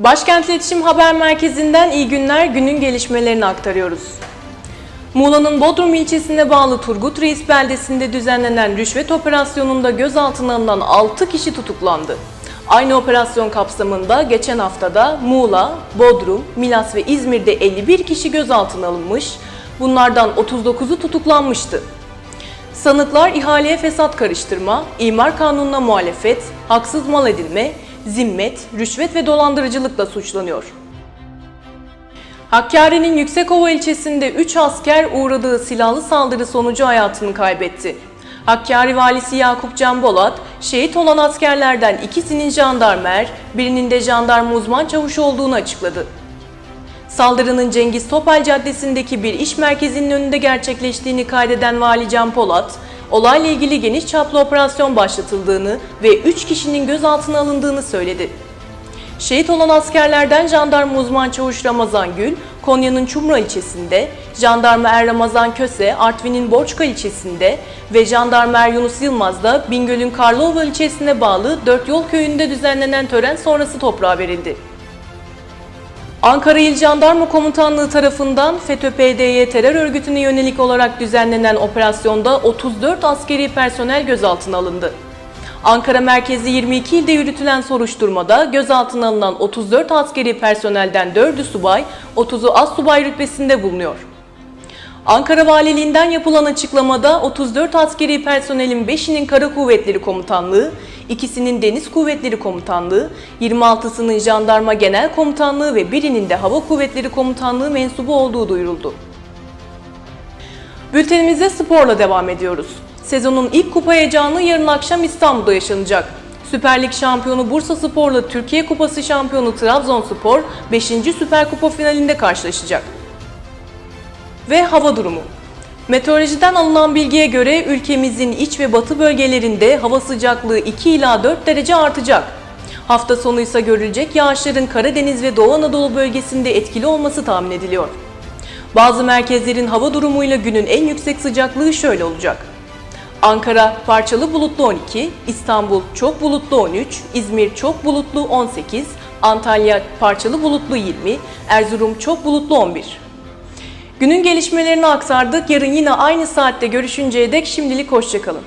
Başkent İletişim Haber Merkezi'nden iyi günler, günün gelişmelerini aktarıyoruz. Muğla'nın Bodrum ilçesine bağlı Turgut Reis beldesinde düzenlenen rüşvet operasyonunda gözaltına alınan 6 kişi tutuklandı. Aynı operasyon kapsamında geçen haftada Muğla, Bodrum, Milas ve İzmir'de 51 kişi gözaltına alınmış, bunlardan 39'u tutuklanmıştı. Sanıklar ihaleye fesat karıştırma, imar kanununa muhalefet, haksız mal edilme, zimmet, rüşvet ve dolandırıcılıkla suçlanıyor. Hakkari'nin Yüksekova ilçesinde 3 asker uğradığı silahlı saldırı sonucu hayatını kaybetti. Hakkari valisi Yakup Can Bolat, şehit olan askerlerden ikisinin jandarmer, birinin de jandarma uzman çavuş olduğunu açıkladı. Saldırının Cengiz Topal Caddesi'ndeki bir iş merkezinin önünde gerçekleştiğini kaydeden Vali Can Polat, olayla ilgili geniş çaplı operasyon başlatıldığını ve 3 kişinin gözaltına alındığını söyledi. Şehit olan askerlerden jandarma uzman çavuş Ramazan Gül, Konya'nın Çumra ilçesinde, jandarma Er Ramazan Köse, Artvin'in Borçka ilçesinde ve jandarma Er Yunus Yılmaz da Bingöl'ün Karlova ilçesine bağlı Dört Yol köyünde düzenlenen tören sonrası toprağa verildi. Ankara İl Jandarma Komutanlığı tarafından FETÖ-PDY terör örgütüne yönelik olarak düzenlenen operasyonda 34 askeri personel gözaltına alındı. Ankara merkezi 22 ilde yürütülen soruşturmada gözaltına alınan 34 askeri personelden 4'ü subay, 30'u az subay rütbesinde bulunuyor. Ankara Valiliğinden yapılan açıklamada 34 askeri personelin 5'inin Kara Kuvvetleri Komutanlığı, ikisinin Deniz Kuvvetleri Komutanlığı, 26'sının Jandarma Genel Komutanlığı ve birinin de Hava Kuvvetleri Komutanlığı mensubu olduğu duyuruldu. Bültenimize sporla devam ediyoruz. Sezonun ilk kupa heyecanı yarın akşam İstanbul'da yaşanacak. Süper Lig şampiyonu Bursa Spor'la Türkiye Kupası şampiyonu Trabzonspor 5. Süper Kupa finalinde karşılaşacak. Ve hava durumu. Meteorolojiden alınan bilgiye göre ülkemizin iç ve batı bölgelerinde hava sıcaklığı 2 ila 4 derece artacak. Hafta sonu ise görülecek yağışların Karadeniz ve Doğu Anadolu bölgesinde etkili olması tahmin ediliyor. Bazı merkezlerin hava durumuyla günün en yüksek sıcaklığı şöyle olacak. Ankara parçalı bulutlu 12, İstanbul çok bulutlu 13, İzmir çok bulutlu 18, Antalya parçalı bulutlu 20, Erzurum çok bulutlu 11. Günün gelişmelerini aktardık. Yarın yine aynı saatte görüşünceye dek şimdilik hoşçakalın.